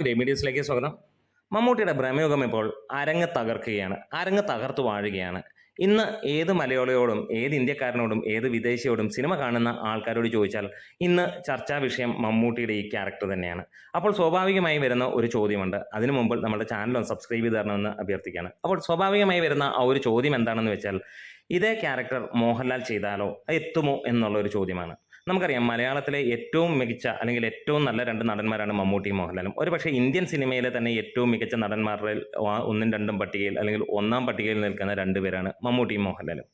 Grey മീഡിയസിലേക്ക് സ്വാഗതം. മമ്മൂട്ടിയുടെ ഭ്രമയുഗം ഇപ്പോൾ അരങ്ങ് തകർക്കുകയാണ് അരങ്ങ് തകർത്തു വാഴുകയാണ്. ഇന്ന് ഏത് മലയാളിയോടും ഏത് ഇന്ത്യക്കാരനോടും ഏത് വിദേശിയോടും സിനിമ കാണുന്ന ആൾക്കാരോട് ചോദിച്ചാൽ ഇന്ന് ചർച്ചാ വിഷയം മമ്മൂട്ടിയുടെ ഈ ക്യാരക്ടർ തന്നെയാണ്. അപ്പോൾ സ്വാഭാവികമായി വരുന്ന ഒരു ചോദ്യമുണ്ട്. അതിനു മുമ്പ് നമ്മുടെ ചാനൽ ഒന്ന് സബ്സ്ക്രൈബ് ചെയ്ത് തരണമെന്ന് അഭ്യർത്ഥിക്കുകയാണ്. അപ്പോൾ സ്വാഭാവികമായി വരുന്ന ആ ഒരു ചോദ്യം എന്താണെന്ന് വെച്ചാൽ ഇതേ ക്യാരക്ടർ മോഹൻലാൽ ചെയ്താലോ എത്തുമോ എന്നുള്ള ഒരു ചോദ്യമാണ്. നമുക്കറിയാം മലയാളത്തിലെ ഏറ്റവും മികച്ച അല്ലെങ്കിൽ ഏറ്റവും നല്ല രണ്ട് നടന്മാരാണ് മമ്മൂട്ടിയും മോഹൻലാലും. ഒരു പക്ഷേ ഇന്ത്യൻ സിനിമയിലെ തന്നെ ഏറ്റവും മികച്ച നടന്മാരുടെ ഒന്നും രണ്ടും പട്ടികയിൽ അല്ലെങ്കിൽ ഒന്നാം പട്ടികയിൽ നിൽക്കുന്ന രണ്ടുപേരാണ് മമ്മൂട്ടിയും മോഹൻലാലും.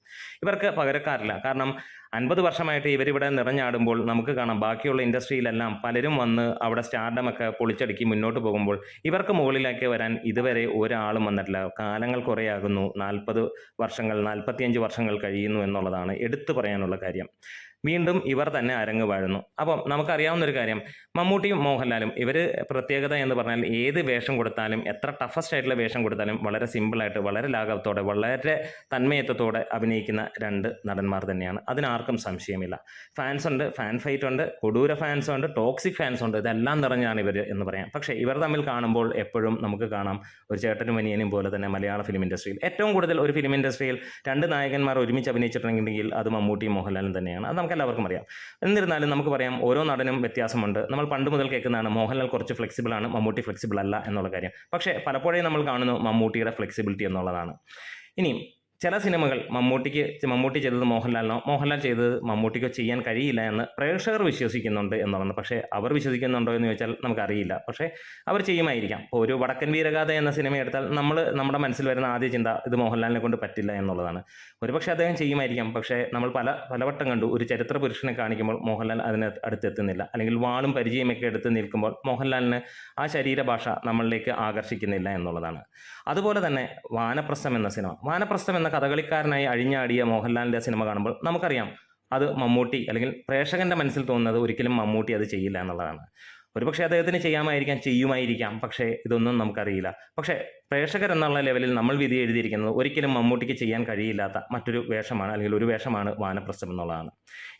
ഇവർക്ക് പകരക്കാരില്ല. കാരണം അൻപത് വർഷമായിട്ട് ഇവരിവിടെ നിറഞ്ഞാടുമ്പോൾ നമുക്ക് കാണാം ബാക്കിയുള്ള ഇൻഡസ്ട്രിയിലെല്ലാം പലരും വന്ന് അവിടെ സ്റ്റാർഡമൊക്കെ പൊളിച്ചടുക്കി മുന്നോട്ട് പോകുമ്പോൾ ഇവർക്ക് മുകളിലേക്ക് വരാൻ ഇതുവരെ ഒരാളും വന്നിട്ടില്ല. കാലങ്ങൾ കുറേയാകുന്നു. നാൽപ്പത് വർഷങ്ങൾ നാൽപ്പത്തിയഞ്ച് വർഷങ്ങൾ കഴിയുന്നു എന്നുള്ളതാണ് എടുത്തു പറയാനുള്ള കാര്യം. വീണ്ടും ഇവർ തന്നെ അരങ്ങ് വാഴുന്നു. അപ്പം നമുക്കറിയാവുന്ന ഒരു കാര്യം മമ്മൂട്ടിയും മോഹൻലാലും ഇവർ പ്രത്യേകത എന്ന് പറഞ്ഞാൽ ഏത് വേഷം കൊടുത്താലും എത്ര ടഫസ്റ്റ് ആയിട്ടുള്ള വേഷം കൊടുത്താലും വളരെ സിമ്പിളായിട്ട് വളരെ ലാഘവത്തോടെ വളരെ തന്മയത്വത്തോടെ അഭിനയിക്കുന്ന രണ്ട് നടന്മാർ തന്നെയാണ്. അതിനാർക്കും സംശയമില്ല. ഫാൻസ് ഉണ്ട് ഫാൻ ഫൈറ്റ് ഉണ്ട് കൊടൂര ഫാൻസ് ഉണ്ട് ടോക്സിക് ഫാൻസ് ഉണ്ട് ഇതെല്ലാം നിറഞ്ഞാണ് ഇവർ എന്ന് പറയാം. പക്ഷേ ഇവർ തമ്മിൽ കാണുമ്പോൾ എപ്പോഴും നമുക്ക് കാണാം ഒരു ചേട്ടനും വനിയനും പോലെ തന്നെ മലയാള ഫിലിം ഇൻഡസ്ട്രിയിൽ ഏറ്റവും കൂടുതൽ ഒരു ഫിലിം ഇൻഡസ്ട്രിയിൽ രണ്ട് നായകന്മാർ ഒരുമിച്ച് അഭിനയിച്ചിട്ടുണ്ടെങ്കിൽ അത് മമ്മൂട്ടിയും മോഹൻലാലും തന്നെയാണ്. അത് നമുക്ക് എല്ലാവർക്കും അറിയാം. എന്നിരുന്നാലും നമുക്ക് പറയാം ഓരോ നടനും വ്യത്യാസമുണ്ട്. നമ്മൾ പണ്ട് മുതൽ കേൾക്കുന്നതാണ് മോഹൻലാൽ കുറച്ച് ഫ്ലെക്സിബിൾ ആണ് മമ്മൂട്ടി ഫ്ലെക്സിബിൾ അല്ല എന്നുള്ള കാര്യം. പക്ഷേ പലപ്പോഴേ നമ്മൾ കാണുന്നു മമ്മൂട്ടിയുടെ ഫ്ലെക്സിബിലിറ്റി എന്നുള്ളതാണ്. ഇനിയും ചില സിനിമകൾ മമ്മൂട്ടിക്ക് മമ്മൂട്ടി ചെയ്തത് മോഹൻലാലിനോ മോഹൻലാൽ ചെയ്തത് മമ്മൂട്ടിക്കോ ചെയ്യാൻ കഴിയില്ല എന്ന് പ്രേക്ഷകർ വിശ്വസിക്കുന്നുണ്ട് എന്നുള്ളത് പക്ഷേ അവർ വിശ്വസിക്കുന്നുണ്ടോ എന്ന് ചോദിച്ചാൽ നമുക്കറിയില്ല. പക്ഷേ അവർ ചെയ്യുമായിരിക്കാം. ഇപ്പോൾ ഒരു വടക്കൻ വീരഗാഥ എന്ന സിനിമ എടുത്താൽ നമ്മൾ നമ്മുടെ മനസ്സിൽ വരുന്ന ആദ്യ ചിന്ത ഇത് മോഹൻലാലിനെ കൊണ്ട് പറ്റില്ല എന്നുള്ളതാണ്. ഒരുപക്ഷെ അദ്ദേഹം ചെയ്യുമായിരിക്കാം. പക്ഷേ നമ്മൾ പല പലവട്ടം കണ്ടു ഒരു ചരിത്ര പുരുഷനെ കാണിക്കുമ്പോൾ മോഹൻലാൽ അതിന് അടുത്തെത്തുന്നില്ല. അല്ലെങ്കിൽ വാളും പരിചയമൊക്കെ എടുത്ത് നിൽക്കുമ്പോൾ മോഹൻലാലിന് ആ ശരീരഭാഷ നമ്മളിലേക്ക് ആകർഷിക്കുന്നില്ല എന്നുള്ളതാണ്. അതുപോലെ തന്നെ വാനപ്രസ്ഥം എന്ന സിനിമ. വാനപ്രസ്ഥം എന്ന കഥകളിക്കാരനായി അഴിഞ്ഞാടിയ മോഹൻലാലിന്റെ സിനിമ കാണുമ്പോൾ നമുക്കറിയാം അത് മമ്മൂട്ടി അല്ലെങ്കിൽ പ്രേക്ഷകന്റെ മനസ്സിൽ തോന്നുന്നത് ഒരിക്കലും മമ്മൂട്ടി അത് ചെയ്യില്ല എന്നുള്ളതാണ്. ഒരുപക്ഷെ അദ്ദേഹത്തിന് ചെയ്യാമായിരിക്കാം ചെയ്യുമായിരിക്കാം പക്ഷേ ഇതൊന്നും നമുക്കറിയില്ല. പക്ഷേ പ്രേക്ഷകർ എന്നുള്ള ലെവലിൽ നമ്മൾ വിധി എഴുതിയിരിക്കുന്നത് ഒരിക്കലും മമ്മൂട്ടിക്ക് ചെയ്യാൻ കഴിയില്ലാത്ത മറ്റൊരു വേഷമാണ് അല്ലെങ്കിൽ ഒരു വേഷമാണ് വാനപ്രസ്ഥം എന്നുള്ളതാണ്.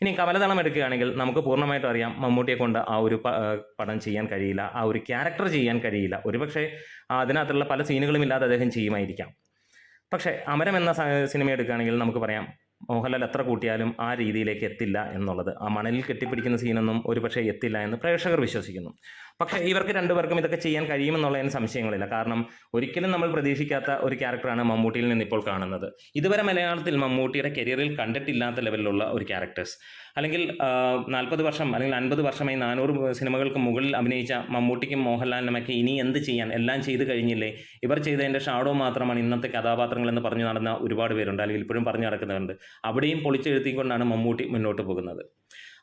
ഇനി കമലതളം എടുക്കുകയാണെങ്കിൽ നമുക്ക് പൂർണമായിട്ടും അറിയാം മമ്മൂട്ടിയെ കൊണ്ട് ആ ഒരു പടം ചെയ്യാൻ കഴിയില്ല ആ ഒരു ക്യാരക്ടർ ചെയ്യാൻ കഴിയില്ല. ഒരുപക്ഷെ അതിനകത്തുള്ള പല സീനുകളും ഇല്ലാതെ അദ്ദേഹം ചെയ്യുമായിരിക്കാം. പക്ഷേ അമരം എന്ന സിനിമ എടുക്കുകയാണെങ്കിൽ നമുക്ക് പറയാം മോഹൻലാൽ എത്ര കൂട്ടിയാലും ആ രീതിയിലേക്ക് എത്തില്ല എന്നുള്ളത്. ആ മണലിൽ കെട്ടിപ്പിടിക്കുന്ന സീനൊന്നും ഒരുപക്ഷെ എത്തില്ല എന്ന് പ്രേക്ഷകർ വിശ്വസിക്കുന്നു. പക്ഷേ ഇവർക്ക് രണ്ടുപേർക്കും ഇതൊക്കെ ചെയ്യാൻ കഴിയുമെന്നുള്ളതിന് സംശയങ്ങളില്ല. കാരണം ഒരിക്കലും നമ്മൾ പ്രതീക്ഷിക്കാത്ത ഒരു ക്യാരക്ടറാണ് മമ്മൂട്ടിയിൽ നിന്ന് ഇപ്പോൾ കാണുന്നത്. ഇതുവരെ മലയാളത്തിൽ മമ്മൂട്ടിയുടെ കരിയറിൽ കണ്ടിട്ടില്ലാത്ത ലെവലിലുള്ള ഒരു ക്യാരക്ടേഴ്സ്. അല്ലെങ്കിൽ നാൽപ്പത് വർഷം അല്ലെങ്കിൽ അൻപത് വർഷമായി നാനൂറ് സിനിമകൾക്ക് മുകളിൽ അഭിനയിച്ച മമ്മൂട്ടിക്കും മോഹൻലാലിനുമൊക്കെ ഇനി എന്ത് ചെയ്യാൻ? എല്ലാം ചെയ്തു കഴിഞ്ഞില്ലേ? ഇവർ ചെയ്തതിന്റെ ഷാഡോ മാത്രമാണ് ഇന്നത്തെ കഥാപാത്രങ്ങൾ എന്ന് പറഞ്ഞു നടന്ന ഒരുപാട് പേരുണ്ട്. അല്ലെങ്കിൽ ഇപ്പോഴും പറഞ്ഞു നടക്കുന്നുണ്ട്. അവിടെയും പൊളിച്ചെഴുത്തിക്കൊണ്ടാണ് മമ്മൂട്ടി മുന്നോട്ട് പോകുന്നത്.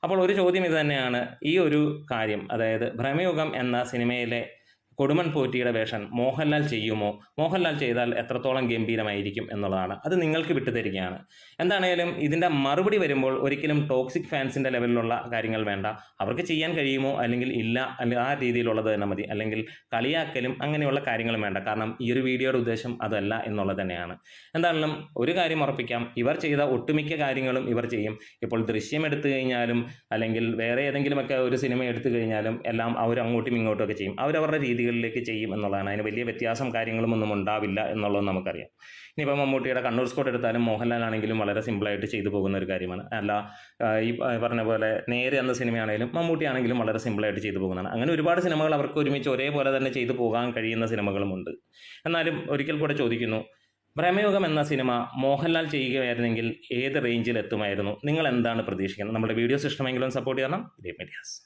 അപ്പോൾ ഒരു ചോദ്യം ഇത് തന്നെയാണ്. ഈ ഒരു കാര്യം അതായത് ഭ്രമയുഗം എന്ന സിനിമയിലെ കൊടുമൺ പോറ്റിയുടെ വേഷം മോഹൻലാൽ ചെയ്യുമോ? മോഹൻലാൽ ചെയ്താൽ എത്രത്തോളം ഗംഭീരമായിരിക്കും എന്നുള്ളതാണ്. അത് നിങ്ങൾക്ക് വിട്ടുതരികയാണ്. എന്താണേലും ഇതിന്റെ മറുപടി വരുമ്പോൾ ഒരിക്കലും ടോക്സിക് ഫാൻസിന്റെ ലെവലിലുള്ള കാര്യങ്ങൾ വേണ്ട. അവർക്ക് ചെയ്യാൻ കഴിയുമോ? അല്ലെങ്കിൽ ഇല്ല. അല്ലെങ്കിൽ ആ രീതിയിലുള്ളത് തന്നെ മതി. അല്ലെങ്കിൽ കളിയാക്കലും അങ്ങനെയുള്ള കാര്യങ്ങളും വേണ്ട. കാരണം ഈ ഒരു വീഡിയോയുടെ ഉദ്ദേശം അതല്ല എന്നുള്ളത് തന്നെയാണ്. എന്താണെങ്കിലും ഒരു കാര്യം ഉറപ്പിക്കാം. ഇവർ ചെയ്ത ഒട്ടുമിക്ക കാര്യങ്ങളും ഇവർ ചെയ്യും. ഇപ്പോൾ ദൃശ്യം എടുത്തു കഴിഞ്ഞാലും അല്ലെങ്കിൽ വേറെ ഏതെങ്കിലുമൊക്കെ ഒരു സിനിമ എടുത്തു കഴിഞ്ഞാലും എല്ലാം അവർ അങ്ങോട്ടും ഇങ്ങോട്ടും ഒക്കെ ചെയ്യും. അവരവരുടെ രീതികളിലേക്ക് ചെയ്യും എന്നുള്ളതാണ്. അതിന് വലിയ വ്യത്യാസം കാര്യങ്ങളും ഒന്നും ഉണ്ടാവില്ല എന്നുള്ളത് നമുക്കറിയാം. ഇനിയിപ്പോൾ മമ്മൂട്ടിയുടെ കണ്ണൂർ സ്കോട്ട് എടുത്താലും മോഹൻലാൽ ആണെങ്കിലും വളരെ സിമ്പിളായിട്ട് ചെയ്തു പോകുന്ന ഒരു കാര്യമാണ്. അല്ല ഈ പറഞ്ഞ പോലെ നേരെ എന്ന സിനിമയാണെങ്കിലും മമ്മൂട്ടി ആണെങ്കിലും വളരെ സിമ്പിളായിട്ട് ചെയ്തു പോകുന്നതാണ്. അങ്ങനെ ഒരുപാട് സിനിമകൾ അവർക്ക് ഒരുമിച്ച് ഒരേപോലെ തന്നെ ചെയ്തു പോകാൻ കഴിയുന്ന സിനിമകളുമുണ്ട് എന്നാലും ഒരിക്കൽ കൂടെ ചോദിക്കുന്നു ഭ്രമയോഗം എന്ന സിനിമ മോഹൻലാൽ ചെയ്യുകയായിരുന്നെങ്കിൽ ഏത് റേഞ്ചിൽ എത്തുമായിരുന്നു? നിങ്ങൾ എന്താണ് പ്രതീക്ഷിക്കുന്നത്? നമ്മുടെ വീഡിയോസ് ഇഷ്ടമെങ്കിലും സപ്പോർട്ട് ചെയ്യണം. മീഡിയാസ്.